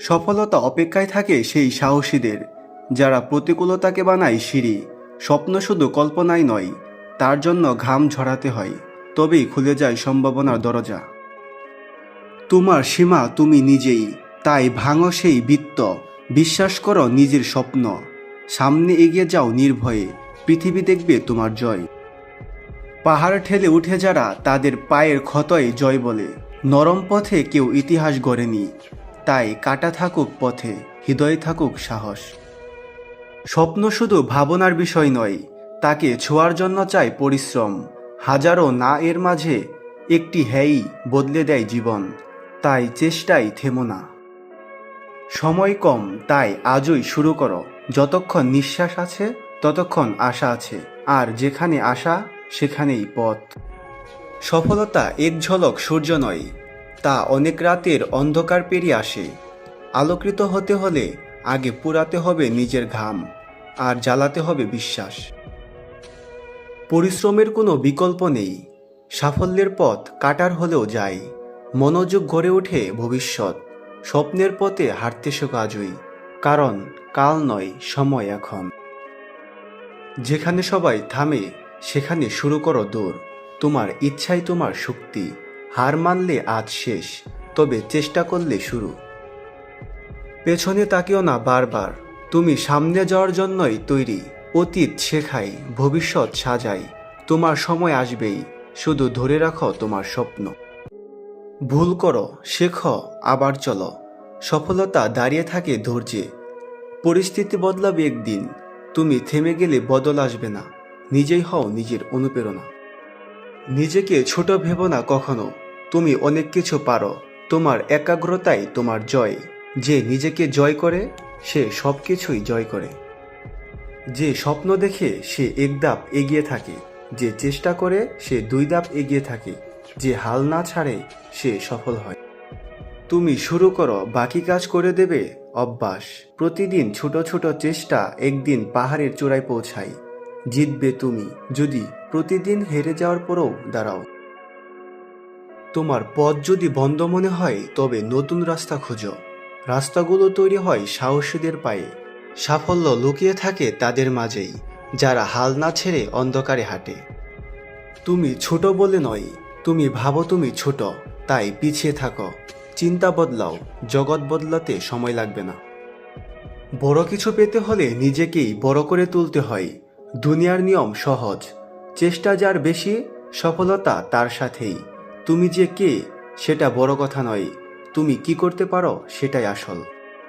সফলতা অপেক্ষায় থাকে সেই সাহসীদের, যারা প্রতিকূলতাকে বানায় সিঁড়ি, স্বপ্ন শুধু কল্পনাই নয়, তার জন্য ঘাম ঝরাতে হয়, তবেই খুলে যায় সম্ভাবনার দরজা। তোমার সীমা তুমি নিজেই, তাই ভাঙো সেই বৃত্ত, বিশ্বাস করো নিজের স্বপ্ন, সামনে এগিয়ে যাও নির্ভয়ে, পৃথিবী দেখবে তোমার জয়। পাহাড় ঠেলে উঠে যারা তাদের পায়ের ক্ষতয় জয় বলে, নরম পথে কেউ ইতিহাস গড়েনি তাই কাটা থাকুক পথে, হৃদয়ে থাকুক সাহস। স্বপ্ন শুধু ভাবনার বিষয় নয়, তাকে ছোঁয়ার জন্য চাই পরিশ্রম। হাজারো না এর মাঝে একটি হ্যাই বদলে দেয় জীবন, তাই চেষ্টাই থেমো না। সময় কম, তাই আজই শুরু করো। যতক্ষণ নিঃশ্বাস আছে, ততক্ষণ আশা আছে, আর যেখানে আশা, সেখানেই পথ। সফলতা এক ঝলক সূর্য নয় তা অনেক রাতের অন্ধকার পেরিয়ে আসে। আলোকৃত হতে হলে আগে পুরাতে হবে নিজের ঘাম, আর জ্বালাতে হবে বিশ্বাস। পরিশ্রমের কোনো বিকল্প নেই। সাফল্যের পথ কাটার হলেও যায় মনোযোগ গড়ে ওঠে ভবিষ্যৎ। স্বপ্নের পথে হাঁটতে আজই কারণ কাল নয়, সময় এখন। যেখানে সবাই থামে, সেখানে শুরু করো দৌড়। তোমার ইচ্ছাই তোমার শক্তি। হার মানলে আজ শেষ, তবে চেষ্টা করলে শুরু। পেছনে তাকিও না বারবার, তুমি সামনে যাওয়ার জন্যই তৈরি, অতীত শেখাই, ভবিষ্যৎ সাজাই, তোমার সময় আসবেই, শুধু ধরে রাখো তোমার স্বপ্ন। ভুল করো, শেখো, আবার চলো, সফলতা দাঁড়িয়ে থাকে ধৈর্যে, পরিস্থিতি বদলাবে একদিন, তুমি থেমে গেলে বদল আসবে না, নিজেই হও নিজের অনুপ্রেরণা। নিজেকে ছোট ভেবো না কখনো তুমি অনেক কিছু পারো। তোমার একাগ্রতাই তোমার জয়। যে নিজেকে জয় করে, সে সব কিছুই জয় করে। যে স্বপ্ন দেখে, সে এক ধাপ এগিয়ে থাকে। যে চেষ্টা করে, সে দুই ধাপ এগিয়ে থাকে। যে হাল না ছাড়ে, সে সফল হয়। তুমি শুরু করো, বাকি কাজ করে দেবে, অভ্যাস। প্রতিদিন ছোট ছোট চেষ্টা একদিন পাহাড়ের চূড়ায় পৌঁছায়। জিতবে তুমি। যদি প্রতিদিন হেরে যাওয়ার পরও দাঁড়াও। তোমার পথ যদি বন্ধ মনে হয়, তবে নতুন রাস্তা খোঁজো। রাস্তাগুলো তৈরি হয় সাহসীদের পায়ে। সাফল্য লুকিয়ে থাকে তাদের মাঝেই, যারা হাল না ছেড়ে অন্ধকারে হাঁটে। তুমি ছোট বলে নয়, তুমি ভাবো তুমি ছোট, তাই পিছিয়ে থাকো। চিন্তা বদলাও, জগৎ বদলাতে সময় লাগবে না। বড় কিছু পেতে হলে নিজেকেই বড় করে তুলতে হয়। দুনিয়ার নিয়ম সহজ। চেষ্টা যার বেশি, সফলতা তার সাথেই। তুমি যে কে সেটা বড় কথা নয়। তুমি কি করতে পারো সেটাই আসল।